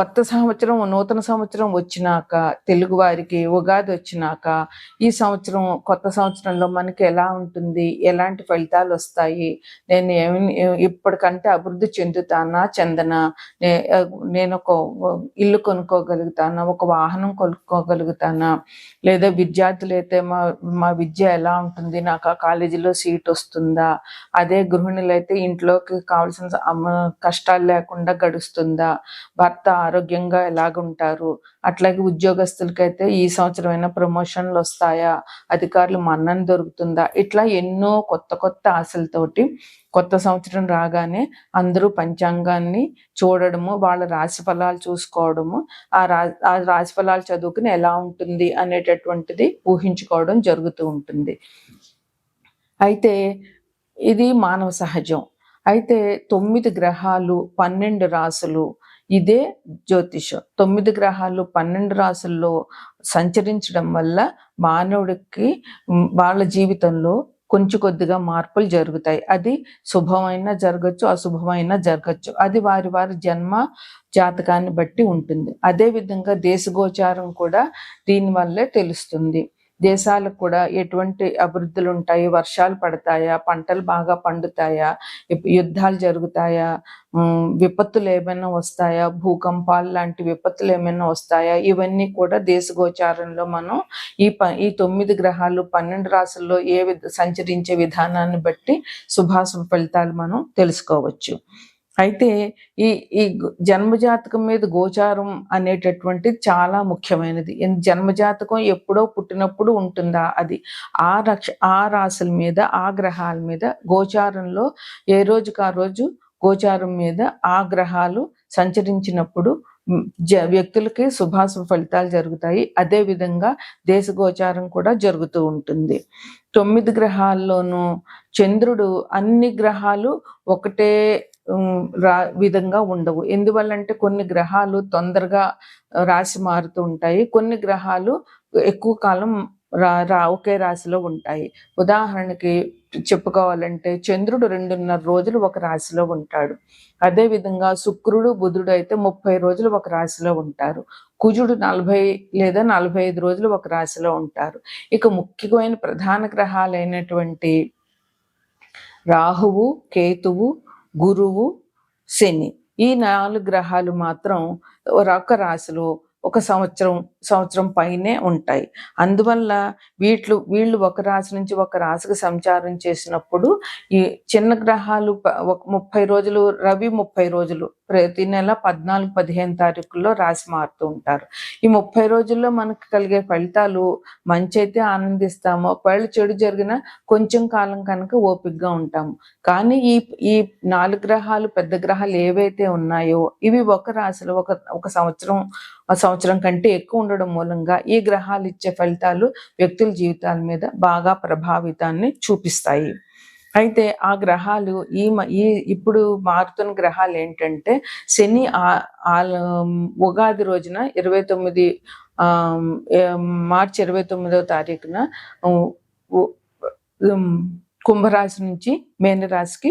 కొత్త సంవత్సరం నూతన సంవత్సరం వచ్చినాక తెలుగు వారికి ఉగాది వచ్చినాక ఈ సంవత్సరం కొత్త సంవత్సరంలో మనకి ఎలా ఉంటుంది? ఎలాంటి ఫలితాలు వస్తాయి? నేను ఏమి ఇప్పటికంటే అభివృద్ధి చెందుతానా చెందనా? నేను ఒక ఇల్లు కొనుక్కోగలుగుతానా? ఒక వాహనం కొనుక్కోగలుగుతానా? లేదా విద్యార్థులు అయితే మా మా విద్య ఎలా ఉంటుంది? నాకు ఆ కాలేజీలో సీట్ వస్తుందా? అదే గృహిణులు అయితే ఇంట్లోకి కావాల్సిన కష్టాలు లేకుండా గడుస్తుందా? భర్త ఆరోగ్యంగా ఎలాగుంటారు? అట్లాగే ఉద్యోగస్తులకైతే ఈ సంవత్సరం అయినా ప్రమోషన్లు వస్తాయా? అధికారులు మన్నన దొరుకుతుందా? ఇట్లా ఎన్నో కొత్త కొత్త ఆశలతోటి కొత్త సంవత్సరం రాగానే అందరూ పంచాంగాన్ని చూడడము వాళ్ళ రాశి ఫలాలు చూసుకోవడము ఆ రా ఆ రాశి ఫలాలు చదువుకుని ఎలా ఉంటుంది అనేటటువంటిది ఊహించుకోవడం జరుగుతూ ఉంటుంది. అయితే ఇది మానవ సహజం. అయితే తొమ్మిది గ్రహాలు పన్నెండు రాసులు ఇదే జ్యోతిషం తొమ్మిది గ్రహాలు పన్నెండు రాసుల్లో సంచరించడం వల్ల మానవుడికి వాళ్ళ జీవితంలో కొంచెం కొద్దిగా మార్పులు జరుగుతాయి. అది శుభమైన జరగచ్చు అశుభమైన జరగచ్చు. అది వారి వారి జన్మ జాతకాన్ని బట్టి ఉంటుంది. అదే విధంగా దేశగోచారం కూడా దీనివల్లే తెలుస్తుంది. దేశాలకు కూడా ఎటువంటి అభివృద్ధులు ఉంటాయి వర్షాలు పడతాయా? పంటలు బాగా పండుతాయా? యుద్ధాలు జరుగుతాయా? విపత్తులు ఏమైనా వస్తాయా? భూకంపాలు లాంటి విపత్తులు ఏమైనా వస్తాయా? ఇవన్నీ కూడా దేశగోచారంలో మనం ఈ ప ఈ తొమ్మిది గ్రహాలు పన్నెండు రాసుల్లో ఏ సంచరించే విధానాన్ని బట్టి శుభాశుభ ఫలితాలు మనం తెలుసుకోవచ్చు. అయితే ఈ ఈ జన్మజాతకం మీద గోచారం అనేటటువంటిది చాలా ముఖ్యమైనది. జన్మజాతకం ఎప్పుడో పుట్టినప్పుడు ఉంటుందా అది? ఆ రక్ష ఆ రాశుల మీద ఆ గ్రహాల మీద గోచారంలో ఏ రోజుకు ఆ రోజు? గోచారం మీద ఆ గ్రహాలు సంచరించినప్పుడు జ వ్యక్తులకి శుభాశుభ ఫలితాలు జరుగుతాయి. అదే విధంగా దేశ గోచారం కూడా జరుగుతూ ఉంటుంది. తొమ్మిది గ్రహాల్లోనూ చంద్రుడు అన్ని గ్రహాలు ఒకటే రా విధంగా ఉండవు. ఎందువల్లంటే కొన్ని గ్రహాలు తొందరగా రాశి మారుతూ ఉంటాయి. కొన్ని గ్రహాలు ఎక్కువ కాలం రా రా ఒకే రాశిలో ఉంటాయి. ఉదాహరణకి చెప్పుకోవాలంటే చంద్రుడు రెండున్నర రోజులు ఒక రాశిలో ఉంటాడు. అదే విధంగా శుక్రుడు బుధుడు అయితే ముప్పై రోజులు ఒక రాశిలో ఉంటారు. కుజుడు నలభై లేదా నలభై ఐదు రోజులు ఒక రాశిలో ఉంటారు. ఇక ముఖ్యమైన ప్రధాన గ్రహాలైనటువంటి రాహువు కేతువు గురువు శని. ఈ నాలుగు గ్రహాలు మాత్రం ఒక రాశిలో ఒక సంవత్సరం సంవత్సరం పైనే ఉంటాయి. అందువల్ల వీట్లు వీళ్ళు ఒక రాశి నుంచి ఒక రాశికి సంచారం చేసినప్పుడు ఈ చిన్న గ్రహాలు ఒక ముప్పై రోజులు రవి ముప్పై రోజులు ప్రతి నెల పద్నాలుగు పదిహేను తారీఖుల్లో రాసి మారుతూ ఉంటారు. ఈ ముప్పై రోజుల్లో మనకు కలిగే ఫలితాలు మంచి అయితే ఆనందిస్తాము. ఒకవేళ చెడు జరిగిన కొంచెం కాలం కనుక ఓపికగా ఉంటాము. కానీ ఈ ఈ నాలుగు గ్రహాలు పెద్ద గ్రహాలు ఏవైతే ఉన్నాయో ఇవి ఒక రాశిలో ఒక ఒక సంవత్సరం సంవత్సరం కంటే ఎక్కువ ఉండడం మూలంగా ఈ గ్రహాలు ఇచ్చే ఫలితాలు వ్యక్తుల జీవితాల మీద బాగా ప్రభావితాన్ని చూపిస్తాయి. అయితే ఆ గ్రహాలు ఈ మ- ఈ ఇప్పుడు మారుతున్న గ్రహాలు ఏంటంటే శని ఆ- ఉగాది రోజున ఇరవై తొమ్మిది మార్చి ఇరవై తొమ్మిదో తారీఖున ఉ- కుంభరాశి నుంచి మేనరాశికి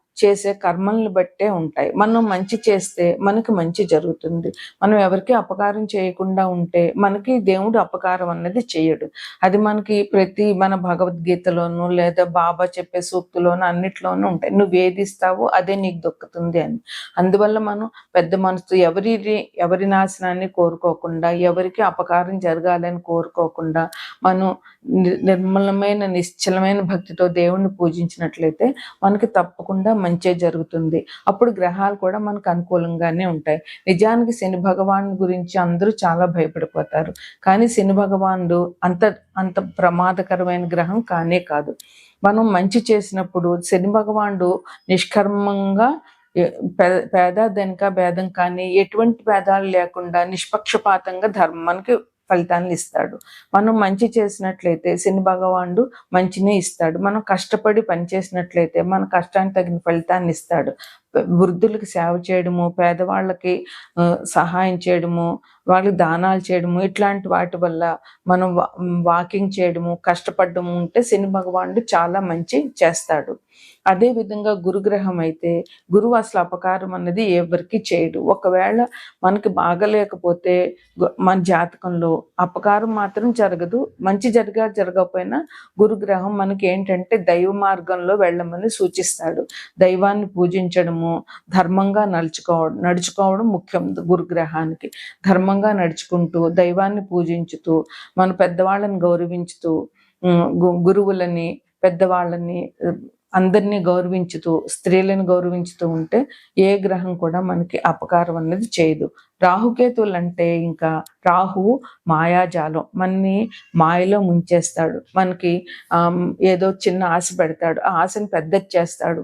చేసే కర్మల్ని బట్టే ఉంటాయి. మనం మంచి చేస్తే మనకి మంచి జరుగుతుంది. మనం ఎవరికి అపకారం చేయకుండా ఉంటే మనకి దేవుడు అపకారం అన్నది చేయడు. అది మనకి ప్రతి మన భగవద్గీతలోను లేదా బాబా చెప్పే సూక్తులోను అన్నిట్లోనూ ఉంటాయి. నువ్వు ఏది ఇస్తావో అదే నీకు దొక్కుతుంది అని. అందువల్ల మనం పెద్ద మనసు ఎవరి ఎవరి నాశనాన్ని కోరుకోకుండా ఎవరికి అపకారం జరగాలని కోరుకోకుండా మనం నిర్మలమైన నిశ్చలమైన భక్తితో దేవుణ్ణి పూజించినట్లయితే మనకి తప్పకుండా జరుగుతుంది. అప్పుడు గ్రహాలు కూడా మనకు అనుకూలంగానే ఉంటాయి. నిజానికి శని భగవాన్ గురించి అందరూ చాలా భయపడిపోతారు. కానీ శని భగవానుడు అంత అంత ప్రమాదకరమైన గ్రహం కానే కాదు. మనం మంచి చేసినప్పుడు శని భగవానుడు నిష్కర్మంగా పేద ధనిక భేదం కానీ ఎటువంటి భేదాలు లేకుండా నిష్పక్షపాతంగా ధర్మానికి మనకి ఫలితాన్ని ఇస్తాడు. మనం మంచి చేసినట్లయితే శని భగవానుడు మంచినే ఇస్తాడు. మనం కష్టపడి పని చేసినట్లయితే మన కష్టానికి తగిన ఫలితాన్ని ఇస్తాడు. వృద్ధులకు సేవ చేయడము పేదవాళ్ళకి సహాయం చేయడము వాళ్ళు దానాలు చేయడము ఇట్లాంటి వాటి వల్ల మనం వాకింగ్ చేయడము కష్టపడడము ఉంటే శని భగవానుడు చాలా మంచి చేస్తాడు. అదే విధంగా గురుగ్రహం అయితే గురువు అసలు అపకారం అన్నది ఎవరికి చేయడు. ఒకవేళ మనకి బాగలేకపోతే మన జాతకంలో అపకారం మాత్రం జరగదు. మంచి జరగా జరగకపోయినా గురుగ్రహం మనకి ఏంటంటే దైవ మార్గంలో వెళ్ళమని సూచిస్తాడు. దైవాన్ని పూజించడము ధర్మంగా నడుచుకోవడం నడుచుకోవడం ముఖ్యం గురుగ్రహానికి. క్రమంగా నడుచుకుంటూ దైవాన్ని పూజించుతూ మన పెద్దవాళ్ళని గౌరవించుతూ గురువులని పెద్దవాళ్ళని అందరినీ గౌరవించుతూ స్త్రీలను గౌరవించుతూ ఉంటే ఏ గ్రహం కూడా మనకి అపకారం అనేది చేయదు. రాహుకేతువులు అంటే ఇంకా రాహు మాయాజాలం. మనని మాయలో ముంచేస్తాడు. మనకి ఏదో చిన్న ఆశ పెడతాడు. ఆ ఆశని పెద్దది చేస్తాడు.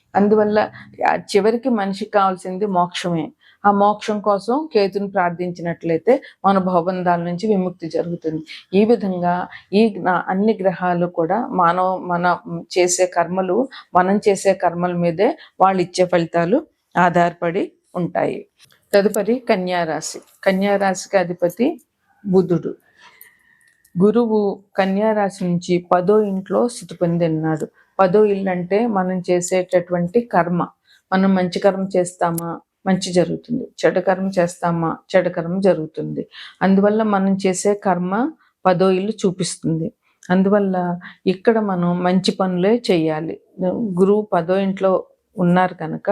అందువల్ల చివరికి మనిషికి కావాల్సింది మోక్షమే. ఆ మోక్షం కోసం కేతుని ప్రార్థించినట్లయితే మన భవబంధాల నుంచి విముక్తి జరుగుతుంది. ఈ విధంగా ఈ అన్ని గ్రహాలు కూడా మానవ మన చేసే కర్మలు మనం చేసే కర్మల మీదే వాళ్ళు ఇచ్చే ఫలితాలు ఆధారపడి ఉంటాయి. తదుపరి కన్యారాశి. కన్యారాశికి అధిపతి బుధుడు. గురువు కన్యారాశి నుంచి పదో ఇంట్లో స్థితి పొందిన్నాడు. పదో ఇల్లు అంటే మనం చేసేటటువంటి కర్మ. మనం మంచి కర్మ చేస్తామా? మంచి జరుగుతుంది. చెడు కర్మ చేస్తామా? చెడు కర్మ జరుగుతుంది. అందువల్ల మనం చేసే కర్మ పదో ఇల్లు చూపిస్తుంది. అందువల్ల ఇక్కడ మనం మంచి పనులే చేయాలి. గురువు పదో ఇంట్లో ఉన్నారు కనుక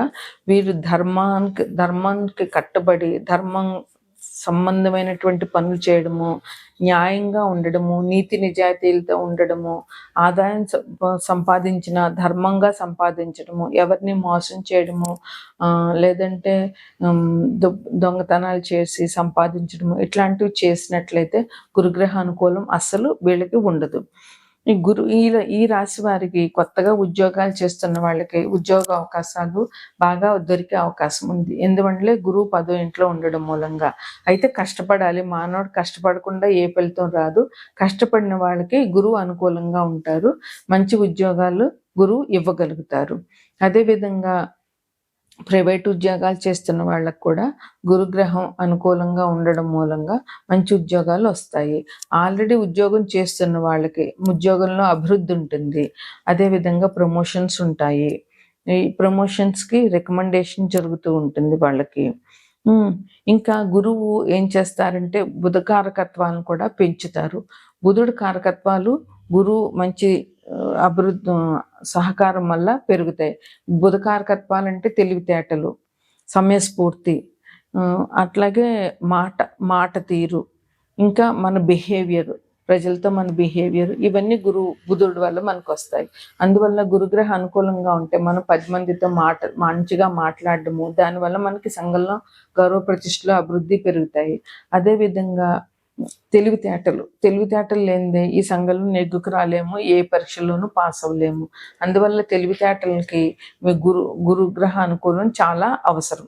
వీరు ధర్మానికి ధర్మానికి కట్టుబడి ధర్మం సంబంధమైనటువంటి పనులు చేయడము న్యాయంగా ఉండడము నీతి నిజాయితీలతో ఉండడము ఆదాయం సంపాదించిన ధర్మంగా సంపాదించడము ఎవరిని మోసం చేయడము లేదంటే దొంగతనాలు చేసి సంపాదించడము ఇట్లాంటివి చేసినట్లయితే గురుగ్రహ అనుకూలం అస్సలు వీళ్ళకి ఉండదు. ఈ గురు ఈ ఈ రాశి వారికి కొత్తగా ఉద్యోగాలు చేస్తున్న వాళ్ళకి ఉద్యోగ అవకాశాలు బాగా దొరికే అవకాశం ఉంది. ఎందుకంటే గురువు పదో ఇంట్లో ఉండడం మూలంగా. అయితే కష్టపడాలి. మానవుడు కష్టపడకుండా ఏ ఫలితం రాదు. కష్టపడిన వాళ్ళకి గురువు అనుకూలంగా ఉంటారు. మంచి ఉద్యోగాలు గురువు ఇవ్వగలుగుతారు. అదేవిధంగా ప్రైవేట్ ఉద్యోగాలు చేస్తున్న వాళ్ళకు కూడా గురుగ్రహం అనుకూలంగా ఉండడం మూలంగా మంచి ఉద్యోగాలు వస్తాయి. ఆల్రెడీ ఉద్యోగం చేస్తున్న వాళ్ళకి ఉద్యోగంలో అభివృద్ధి ఉంటుంది. అదేవిధంగా ప్రమోషన్స్ ఉంటాయి. ఈ ప్రమోషన్స్కి రికమెండేషన్ జరుగుతూ ఉంటుంది వాళ్ళకి. ఇంకా గురువు ఏం చేస్తారంటే బుధ కారకత్వాలను కూడా పెంచుతారు. బుధుడు కారకత్వాలు గురువు మంచి అభివృద్ధి సహకారం వల్ల పెరుగుతాయి. బుధ తెలివితేటలు సమయస్ఫూర్తి అట్లాగే మాట మాట తీరు ఇంకా మన బిహేవియర్ ప్రజలతో మన బిహేవియర్ ఇవన్నీ గురు బుధుడు వల్ల మనకు వస్తాయి అందువల్ల గురుగ్రహ అనుకూలంగా ఉంటే మనం పది మందితో మాట మంచిగా మాట్లాడడము దానివల్ల మనకి సంఘంలో గౌరవ ప్రతిష్టలు అభివృద్ధి పెరుగుతాయి. అదేవిధంగా తెలివితేటలు. తెలివితేటలు లేనిదే ఈ సంఘంలో నెగ్గుకు రాలేము ఏ పరీక్షల్లోనూ పాస్ అవ్వలేము. అందువల్ల తెలివితేటలకి మీ గురు గురుగ్రహ అనుకూలం చాలా అవసరం.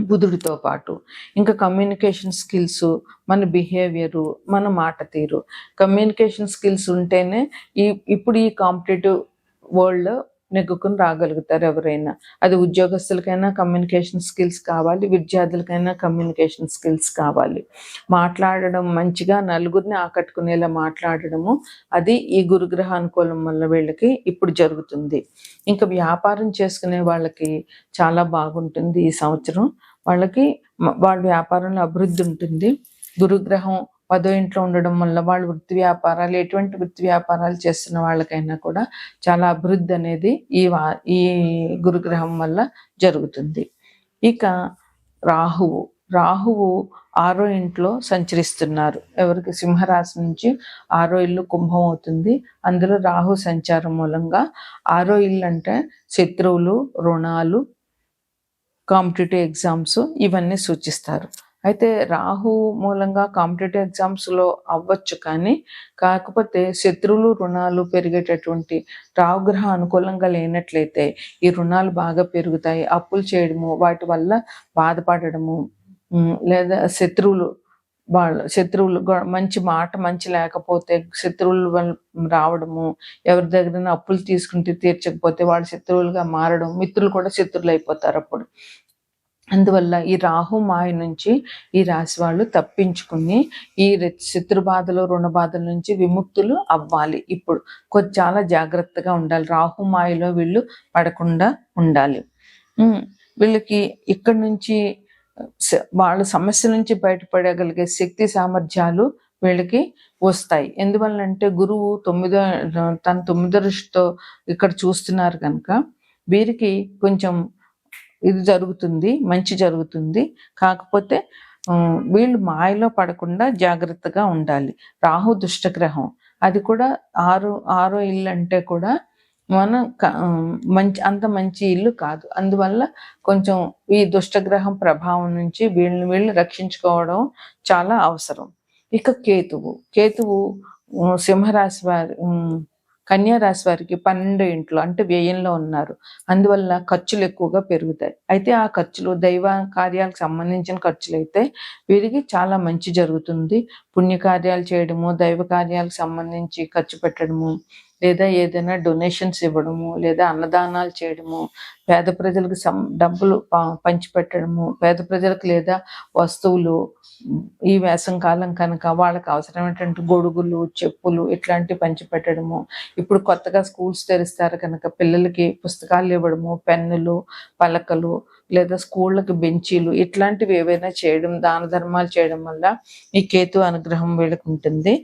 బుధుడితో పాటు ఇంకా కమ్యూనికేషన్ స్కిల్స్ మన బిహేవియరు మన మాట తీరు. కమ్యూనికేషన్ స్కిల్స్ ఉంటేనే ఈ ఇప్పుడు ఈ కాంపిటేటివ్ వరల్డ్లో నెగ్గుకుని రాగలుగుతారు ఎవరైనా. అది ఉద్యోగస్తులకైనా కమ్యూనికేషన్ స్కిల్స్ కావాలి విద్యార్థులకైనా కమ్యూనికేషన్ స్కిల్స్ కావాలి. మాట్లాడడం మంచిగా నలుగురిని ఆకట్టుకునేలా మాట్లాడడము అది ఈ గురుగ్రహ అనుకూలం వల్ల వీళ్ళకి ఇప్పుడు జరుగుతుంది. ఇంకా వ్యాపారం చేసుకునే వాళ్ళకి చాలా బాగుంటుంది ఈ సంవత్సరం. వాళ్ళకి వాళ్ళ వ్యాపారంలో అభివృద్ధి ఉంటుంది. గురుగ్రహం పదో ఇంట్లో ఉండడం వల్ల వాళ్ళు వృత్తి వ్యాపారాలు ఎటువంటి వృత్తి వ్యాపారాలు చేస్తున్న వాళ్ళకైనా కూడా చాలా అభివృద్ధి అనేది ఈ వా ఈ గురుగ్రహం వల్ల జరుగుతుంది. ఇక రాహువు రాహువు ఆరో ఇంట్లో సంచరిస్తున్నారు. ఎవరికి సింహరాశి నుంచి ఆరో ఇల్లు కుంభం అవుతుంది. అందులో రాహు సంచారం మూలంగా ఆరో ఇల్లు అంటే శత్రువులు రుణాలు కాంపిటేటివ్ ఎగ్జామ్స్ ఇవన్నీ సూచిస్తారు. అయితే రాహు మూలంగా కాంపిటేటివ్ ఎగ్జామ్స్లో అవ్వచ్చు కానీ కాకపోతే శత్రువులు రుణాలు పెరిగేటటువంటి రాహుగ్రహ అనుకూలంగా లేనట్లయితే ఈ రుణాలు బాగా పెరుగుతాయి. అప్పులు చేయడము వాటి వల్ల బాధపడడము లేదా శత్రువులు వాళ్ళ శత్రువులు మంచి మాట మంచి లేకపోతే శత్రువులు రావడము ఎవరి దగ్గర అప్పులు తీసుకుంటే తీర్చకపోతే వాళ్ళు శత్రువులుగా మారడం మిత్రులు కూడా శత్రువులు అయిపోతారు అప్పుడు. అందువల్ల ఈ రాహు మాయ నుంచి ఈ రాశి వాళ్ళు తప్పించుకుని ఈ రె- శత్రు బాధలు రుణ బాధల నుంచి విముక్తులు అవ్వాలి. ఇప్పుడు కొద్ది చాలా జాగ్రత్తగా ఉండాలి. రాహు మాయలో వీళ్ళు పడకుండా ఉండాలి. వీళ్ళకి ఇక్కడి నుంచి వాళ్ళ సమస్య నుంచి బయటపడగలిగే శక్తి సామర్థ్యాలు వీళ్ళకి వస్తాయి. ఎందువల్లంటే గురువు తొమ్మిదో తన తొమ్మిదో దృష్టితో ఇక్కడ చూస్తున్నారు కనుక వీరికి కొంచెం ఇది జరుగుతుంది మంచి జరుగుతుంది. కాకపోతే వీళ్ళు మాయలో పడకుండా జాగ్రత్తగా ఉండాలి. రాహు దుష్టగ్రహం. అది కూడా ఆరు ఆరో ఇల్లు అంటే కూడా మనం మంచి అంత మంచి ఇల్లు కాదు. అందువల్ల కొంచెం ఈ దుష్టగ్రహం ప్రభావం నుంచి వీళ్ళని వీళ్ళు రక్షించుకోవడం చాలా అవసరం. ఇక కేతువు. కేతువు సింహరాశి వారి కన్యా రాశి వారికి పన్నెండు ఇంట్లో అంటే వ్యయంలో ఉన్నారు. అందువల్ల ఖర్చులు ఎక్కువగా పెరుగుతాయి. అయితే ఆ ఖర్చులు దైవ కార్యాలకు సంబంధించిన ఖర్చులు అయితే వీరికి చాలా మంచి జరుగుతుంది. పుణ్యకార్యాలు చేయడము దైవ కార్యాలకు సంబంధించి ఖర్చు పెట్టడము లేదా ఏదైనా డొనేషన్స్ ఇవ్వడము లేదా అన్నదానాలు చేయడము పేద ప్రజలకు సం డబ్బులు ప- పంచిపెట్టడము పేద ప్రజలకు లేదా వస్తువులు ఈ వేసం కాలం కనుక వాళ్ళకి అవసరమైనటువంటి గొడుగులు చెప్పులు ఇట్లాంటివి పంచిపెట్టడము. ఇప్పుడు కొత్తగా స్కూల్స్ తెరిస్తారు కనుక పిల్లలకి పుస్తకాలు ఇవ్వడము పెన్నులు పలకలు లేదా స్కూళ్ళకి బెంచీలు ఇట్లాంటివి ఏవైనా చేయడం దాన ధర్మాలు చేయడం వల్ల ఈ కేతు అనుగ్రహం వీళ్ళకి ఉంటుంది.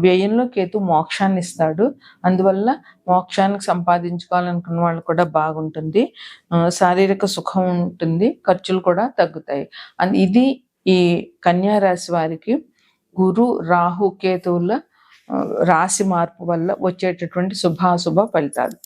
వ్యయంలో కేతు మోక్షాన్ని ఇస్తాడు. అందువల్ల మోక్షానికి సంపాదించుకోవాలనుకున్న వాళ్ళు కూడా బాగుంటుంది. శారీరక సుఖం ఉంటుంది. ఖర్చులు కూడా తగ్గుతాయి. అండ్ ఇది ఈ కన్యా రాశి వారికి గురు రాహు కేతువుల రాశి మార్పు వల్ల వచ్చేటటువంటి శుభాశుభ ఫలితాలు.